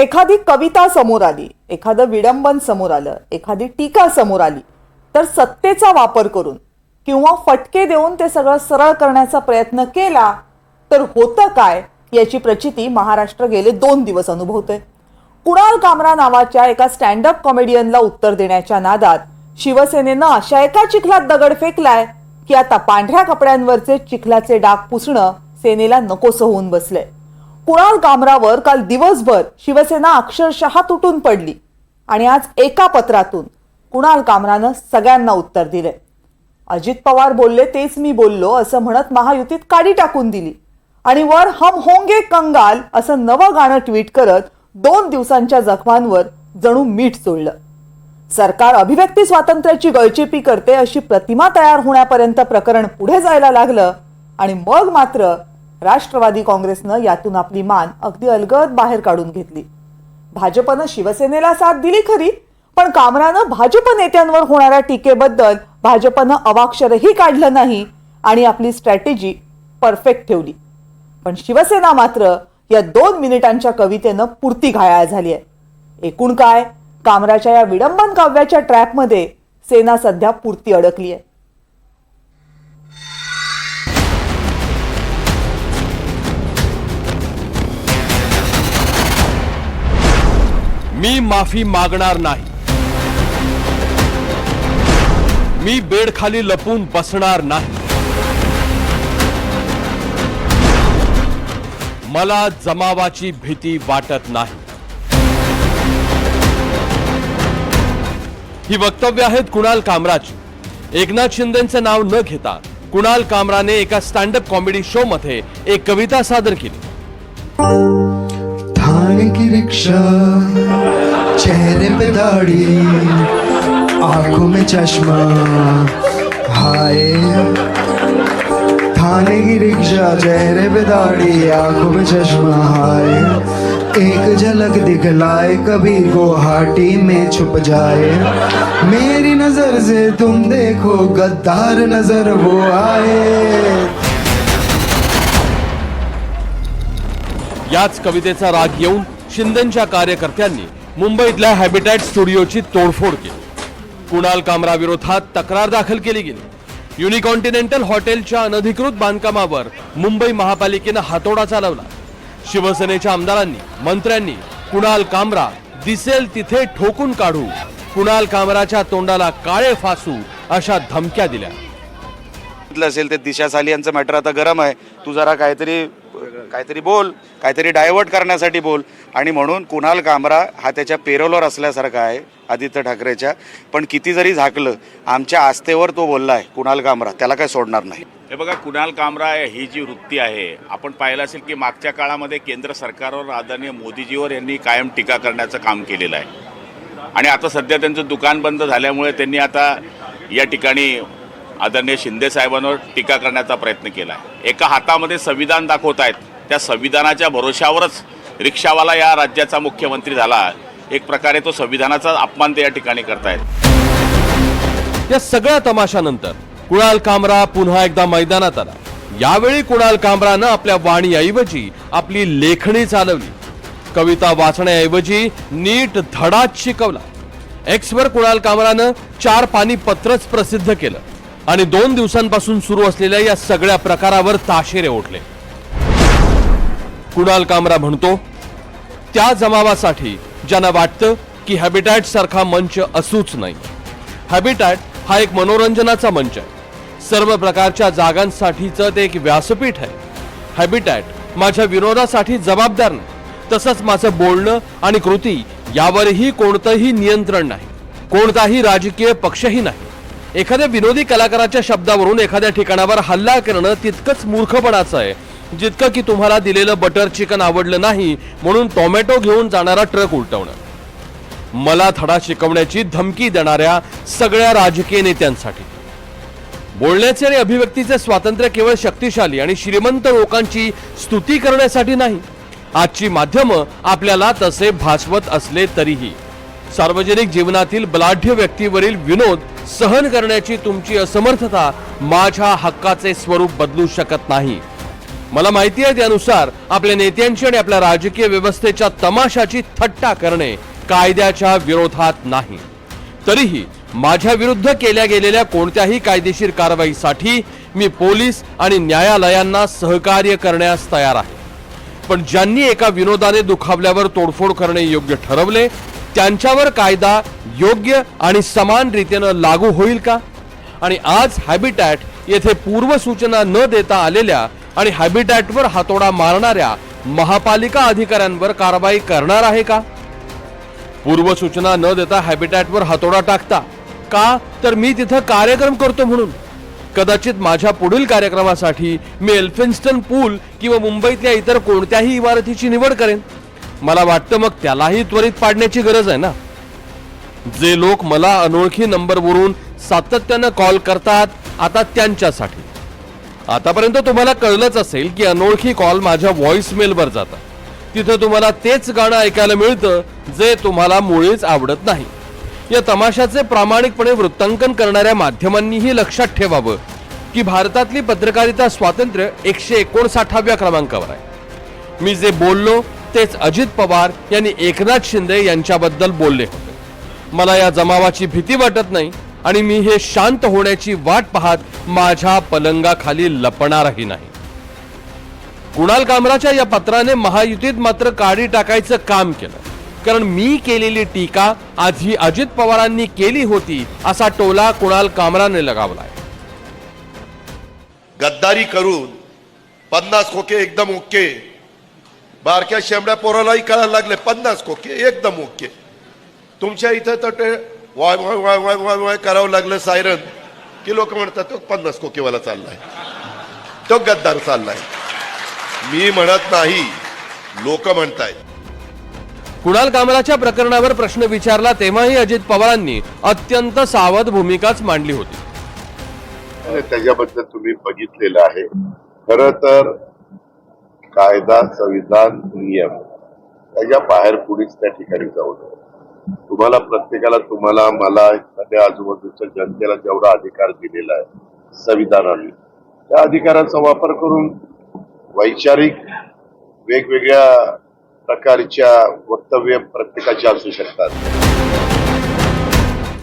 एखादी कविता समोर आली एखादं विडंबन समोर आलं एखादी टीका समोर आली तर सत्तेचा वापर करून किंवा फटके देऊन ते सगळं सरळ करण्याचा प्रयत्न केला तर होतं काय याची प्रचिती महाराष्ट्र गेले दोन दिवस अनुभवते कुणाल कामरा नावाच्या एका स्टँडअप कॉमेडियनला उत्तर देण्याच्या नादात शिवसेनेनं अशा एका चिखलात दगड फेकलाय की आता पांढऱ्या कपड्यांवरचे चिखलाचे डाग पुसणं सेनेला नकोसं होऊन बसलंय. कुणाल कामरावर काल दिवसभर शिवसेना अक्षरशः तुटून पडली. आणि आज एका पत्रातून कुणाल कामरानं सगळ्यांना उत्तर दिले अजित पवार बोलले तेच मी बोललो असं म्हणत महायुतीत काडी टाकून दिली. आणि वर हम होंगे कंगाल असं नवं गाणं ट्विट करत दोन दिवसांच्या जखमांवर जणू मीठ चोळलं. सरकार अभिव्यक्ती स्वातंत्र्याची गळचेपी करते अशी प्रतिमा तयार होण्यापर्यंत प्रकरण पुढे जायला लागलं आणि मग मात्र राष्ट्रवादी काँग्रेसनं यातून आपली मान अगदी अलगद बाहेर काढून घेतली. भाजपनं शिवसेनेला साथ दिली खरी पण कामरानं भाजप नेत्यांवर होणाऱ्या टीकेबद्दल भाजपनं अवाक्षरही काढलं नाही आणि आपली स्ट्रॅटेजी परफेक्ट ठेवली. पण शिवसेना मात्र या दोन मिनिटांच्या कवितेनं पुरती घायाळ झाली आहे एकूण काय? कामराच्या या विडंबन काव्याच्या ट्रॅपमध्ये सेना सध्या पुरती अडकली आहे मी माफी मागणार नाही. मी बेड खाली लपून बसणार नाही. मला जमावाची भीती वाटत नाही. ही वक्तव्य आहेत कुणाल कामराची एकनाथ शिंदेचं नाव न घेता कुणाल कामराने एका स्टँडअप कॉमेडी शो मध्ये एक कविता सादर केली. थाने की रिक्शा, चेहरे पे दाढ़ी, आँखों में चश्मा, हाय। थाने की रिक्शा, चेहरे पे दाढ़ी, आँखों में चश्मा, हाय। एक झलक दिखलाए, कभी गुवाहाटी में छुप जाए। मेरी नज़र से तुम देखो, गद्दार नज़र वो आए। याच कवितेचा राग येऊन शिंदेच्या कार्यकर्त्यांनी मुंबईतल्या हॅबिटॅट स्टुडिओची तोडफोड केली. कुणाल कामराविरोधात तक्रार दाखल केली गेली. युनिकॉन्टिनेंटल हॉटेलच्या अनधिकृत बांधकामावर मुंबई महापालिकेनं हातोडा चालवला. शिवसेनेच्या आमदारांनी मंत्र्यांनी कुणाल कामरा दिसेल तिथे ठोकून काढू कुणाल कामराच्या तोंडाला काळे फासू अशा धमक्या दिल्या. असेल ते दिशा साली यांचं मॅटर आता गरम आहे. तू जरा काहीतरी काहीतरी बोल काहीतरी डायव्हर्ट करण्यासाठी बोल. आणि म्हणून कुणाल कामरा हा त्याच्या पेरोलवर असल्यासारखा आहे आदित्य ठाकरेच्या. पण किती जरी झाकलं आमच्या आस्थेवर तो बोलला आहे कुणाल कामरा त्याला काय सोडणार नाही. हे बघा कुणाल कामरा ही जी वृत्ती आहे आपण पाहिलं असेल की मागच्या काळामध्ये केंद्र सरकारवर आदरणीय मोदीजीवर यांनी कायम टीका करण्याचं काम केलेलं आहे. आणि आता सध्या त्यांचं दुकान बंद झाल्यामुळे त्यांनी आता या ठिकाणी आदरणीय शिंदे साहेबांवर टीका करण्याचा प्रयत्न केला आहे. एका हातामध्ये संविधान दाखवत आहेत. त्या संविधानाच्या भरोशावरच रिक्षावाला या राज्याचा मुख्यमंत्री झाला. एक प्रकारे तो संविधानाचा अपमान ते या ठिकाणी करतायत. या सगळ्या तमाशानंतर कुणाल कामरा पुन्हा एकदा मैदानात आला. यावेळी कुणाल कामरानं आपल्या वाणीऐवजी आपली लेखणी चालवली. कविता वाचण्याऐवजी नीट धडाच शिकवला. एक्सवर कुणाल कामरानं चार पाणी पत्रच प्रसिद्ध केलं. आणि दोन दिवसांपासून सुरू असलेल्या या सगळ्या प्रकारावर ताशेरे ओढले. कुणाल कामरा म्हणतो त्या जमावासाठी ज्यांना वाटतं की हॅबिटॅट सारखा मंच असूच नाही. हॅबिटॅट हा एक मनोरंजनाचा मंच आहे. सर्व प्रकारच्या जागांसाठीचं ते एक व्यासपीठ आहे. हॅबिटॅट माझ्या विनोदासाठी जबाबदार नाही. तसंच माझं बोलणं आणि कृती यावरही कोणतंही नियंत्रण नाही. कोणताही राजकीय पक्षही नाही. एखाद्या विनोदी कलाकाराच्या शब्दावरून एखाद्या ठिकाणावर हल्ला करणं तितकंच मूर्खपणाचं आहे. जितकं की तुम्हाला दिलेलं बटर चिकन आवडलं नाही म्हणून टोमॅटो घेऊन जाणारा ट्रक उलटवणं. मला धडा शिकवण्याची धमकी देणाऱ्या सगळ्या राजकीय नेत्यांसाठी. बोलण्याचे आणि अभिव्यक्तीचे स्वातंत्र्य केवळ शक्तिशाली आणि श्रीमंत लोकांची स्तुती करण्यासाठी नाही. आजची माध्यमं आपल्याला तसे भासवत असले तरीही. सार्वजनिक जीवनातील बलाढ्य व्यक्तीवरील विनोद सहन करण्याची तुमची असमर्थता माझ्या हक्काचे स्वरूप बदलू शकत नाही. मला माहिती आहे त्यानुसार आपल्या नेत्यांची आणि आपल्या राजकीय व्यवस्थेच्या तमाशाची थट्टा करणे कायद्याच्या विरोधात नाही. तरीही माझ्या विरुद्ध केल्या गेलेल्या कोणत्याही कायदेशीर कारवाईसाठी मी पोलीस आणि न्यायालयांना सहकार्य करण्यास तयार आहे. पण ज्यांनी एका विनोदाने दुखावल्यावर तोडफोड करणे योग्य ठरवले त्यांच्यावर कायदा योग्य आणि समान रीतीनं लागू होईल का? आणि आज हॅबिटॅट येथे पूर्वसूचना न देता आलेल्या आणि हॅबिटॅटवर हातोडा मारणाऱ्या महापालिका अधिकाऱ्यांवर कारवाई करणार आहे का? पूर्वसूचना न देता हॅबिटॅटवर हातोडा टाकता का? तर मी तिथं कार्यक्रम करतो म्हणून. कदाचित माझ्या पुढील कार्यक्रमासाठी मी एल्फिन्स्टन पूल किंवा मुंबईतल्या इतर कोणत्याही इमारतीची निवड करेन. मला वाटतं मग त्यालाही त्वरित पाडण्याची गरज आहे ना? जे लोक मला अनोळखी नंबरवरून सातत्यानं कॉल करतात आता त्यांच्यासाठी. आतापर्यंत तुम्हाला कळलंच असेल की अनोळखी कॉल माझ्या व्हॉइसमेलवर जातात. तिथं तुम्हाला तेच गाणं ऐकायला मिळतं जे तुम्हाला मुळीच आवडत नाही. या तमाशाचे प्रामाणिकपणे वृत्तांकन करणाऱ्या माध्यमांनीही लक्षात ठेवावं की भारतातली पत्रकारिता स्वातंत्र्य एकशे एकोणसाठाव्या क्रमांकावर आहे. मी जे बोललो तेच अजित पवार यांनी एकनाथ शिंदे यांच्याबद्दल बोलले. होते मला या जमावाची भीती वाटत नाही आणि मी हे शांत होण्याची वाट पाहत माझ्या पलंगाखाली लपणारही नाही. कुणाल कामराच्या या पत्राने महायुतीत मात्र काढी टाकायचं काम केलं. कारण मी केलेली टीका आधी अजित पवारांनी केली होती असा टोला कुणाल कामराने लगावलाय. गद्दारी करून पन्नास खोके एकदम ओके. बारक्या शेंबड्या पोरालाही कळायला लागले पन्नास खोके एकदम ओके. तुमच्या इथं तर ते वाय वाय वाय वाय वाय वाय करावं लागलं सायरन. की लोक म्हणतात तो पन्नास खोकेवाला चाललाय. तो गद्दार चाललाय. मी म्हणत नाही लोक म्हणतायत. कुणाल कामराच्या प्रकरणावर प्रश्न विचारला तेव्हाही अजित पवारांनी अत्यंत सावध भूमिकाच मांडली होती. त्याच्याबद्दल तुम्ही बघितलेलं आहे. खर तर कायदा संविधान नियम त्याच्या बाहेर कुणीच त्या ठिकाणी जाऊ नये. तुम्हाला प्रत्येकाला तुम्हाला मला एखाद्या आजूबाजूच्या जनतेला जेवढा अधिकार दिलेला आहे संविधानाने त्या अधिकाराचा वापर करून वैचारिक वेगवेगळ्या प्रकारच्या वक्तव्य प्रत्येकाचे असू शकतात.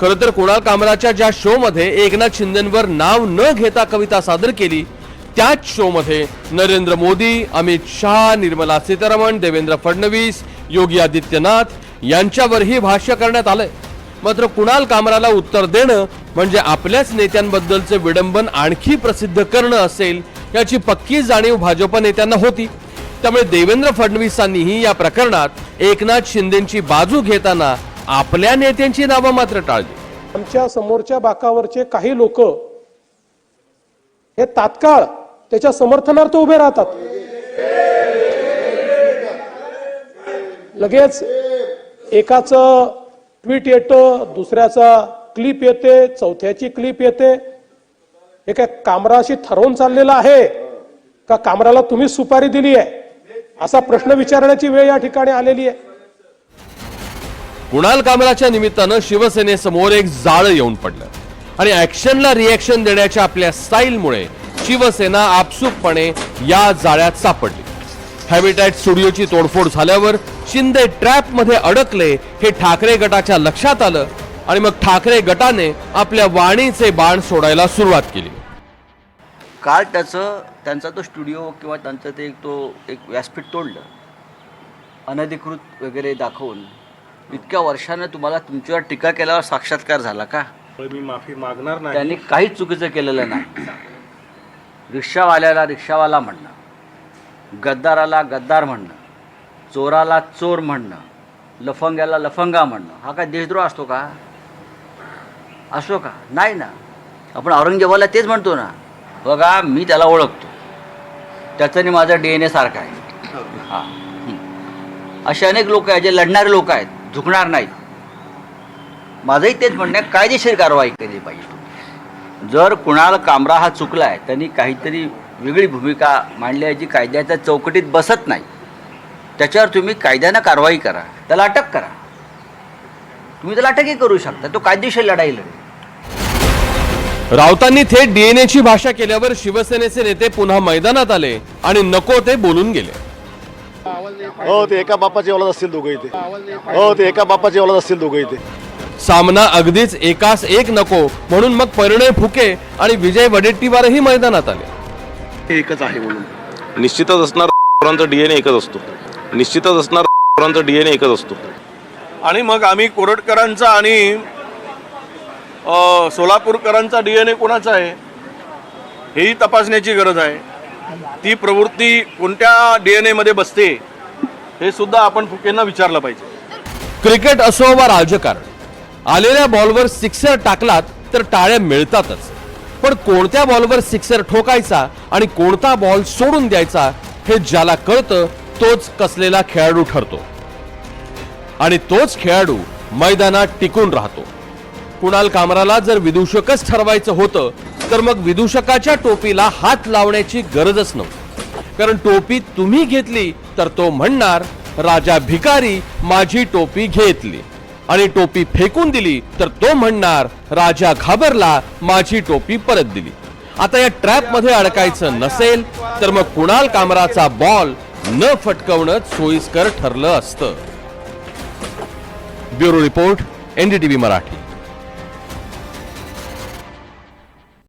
खर तर कुणाल कामराच्या ज्या शो मध्ये एकनाथ शिंदेवर नाव न घेता कविता सादर केली त्याच शोमध्ये नरेंद्र मोदी अमित शहा निर्मला सीतारामन देवेंद्र फडणवीस योगी आदित्यनाथ यांच्यावरही भाष्य करण्यात आलंय. मात्र कुणाल कामराला उत्तर देणं म्हणजे आपल्याच नेत्यांबद्दलचे विडंबन आणखी प्रसिद्ध करणं असेल याची पक्की जाणीव भाजप नेत्यांना होती. त्यामुळे देवेंद्र फडणवीसांनीही या प्रकरणात एकनाथ शिंदेची बाजू घेताना आपल्या नेत्यांची नावं मात्र टाळली. आमच्या समोरच्या बाकावरचे काही लोक हे तात्काळ त्याच्या समर्थनार्थ उभे राहतात. लगेच एकाचं ट्विट येतं दुसऱ्याचा क्लिप येते चौथ्याची क्लिप येते. हे काय कामराशी ठरवून चाललेलं आहे? का कामराला तुम्ही सुपारी दिली आहे? असा प्रश्न विचारण्याची वेळ या ठिकाणी आलेली आहे. कुणाल कामराच्या निमित्तानं शिवसेनेसमोर एक जाळं येऊन पडलं. आणि ऍक्शनला रिॲक्शन देण्याच्या आपल्या स्टाईलमुळे शिवसेना आपसुकपणे या जाळ्यात सापडली. हॅबिटॅट स्टुडिओची तोडफोड झाल्यावर शिंदे ट्रॅपमध्ये अडकले हे ठाकरे गटाच्या लक्षात आलं आणि मग ठाकरे गटाने आपल्या वाणीचे बाण सोडायला सुरुवात केली. काल त्याचं त्यांचा तो स्टुडिओ किंवा त्यांचं ते एक तो एक व्यासपीठ तोडलं. अनधिकृत वगैरे दाखवून इतक्या वर्षानं तुम्हाला तुमच्यावर टीका केल्यावर साक्षात्कार झाला का? मी माफी मागणार नाही. त्यांनी काहीच चुकीचं केलेलं नाही. रिक्षावाल्याला रिक्षावाला म्हणणं गद्दाराला गद्दार म्हणणं चोराला चोर म्हणणं लफंग्याला लफंगा म्हणणं हा काय देशद्रोह असतो का? असो का? नाही ना. आपण औरंगजेबाला तेच म्हणतो ना बघा मी त्याला ओळखतो. त्याच्याने माझा माझं डी एन ए सारखं आहे. हां. असे अनेक लोक आहेत जे लढणारे लोक आहेत झुकणार नाहीत. माझंही तेच म्हणणं आहे कायदेशीर कारवाई केली पाहिजे. जर कुणाला कामरा हा चुकला आहे त्यांनी काहीतरी वेगळी भूमिका मांडली आहे जी कायद्याच्या चौकटीत बसत नाही. त्याच्यावर तुम्ही कायद्यानं कारवाई करा त्याला अटक करा. तुम्ही त्याला अटकही करू शकता तो कायदेशीर लढाई लढेल. राऊतांनी थेट डीएनएची भाषा केल्यावर शिवसेनेचे नेते पुन्हा मैदानात आले आणि नको ते बोलून गेले. हो ते एका बापाचे औलाद असतील दोघं इथे. हो ते एका बापाचे औलाद असतील दोघं इथे. सामना अगदीच एकास एक नको म्हणून मग परिणय फुके आणि विजय वडेट्टीवारही मैदानात आले. हे एकच आहे म्हणून. निश्चितच असणार पोरांचा डीएनए एकच असतो. निश्चितच असणार पोरांचा डीएनए एकच असतो. आणि मग आम्ही कोरटकरांचा आणि सोलापूरकरांचा डी एन ए कोणाचा आहे? हेही तपासण्याची गरज आहे. ती प्रवृत्ती कोणत्या डी एन एमध्ये बसते हे सुद्धा आपण फुकेंना विचारलं पाहिजे. क्रिकेट असो वा राजकारण आलेल्या बॉलवर सिक्सर टाकलात तर टाळ्या मिळतातच. पण कोणत्या बॉलवर सिक्सर ठोकायचा आणि कोणता बॉल सोडून द्यायचा हे ज्याला कळतं तोच कसलेला खेळाडू ठरतो. आणि तोच खेळाडू मैदानात टिकून राहतो. कुणाल कामराला जर विदूषकच ठरवायचं होतं तर मग विदूषकाच्या टोपीला हात लावण्याची गरजच नव्हती. कारण टोपी तुम्ही घेतली तर तो म्हणणार राजा भिकारी माझी टोपी घेतली. आणि टोपी फेकून दिली तर तो म्हणणार राजा घाबरला माझी टोपी परत दिली. आता या ट्रॅपमध्ये अडकायचं नसेल तर मग कुणाल कामराचा बॉल न फटकवणं सोयीस्कर ठरलं असतं. Bureau report NDTV Marathi.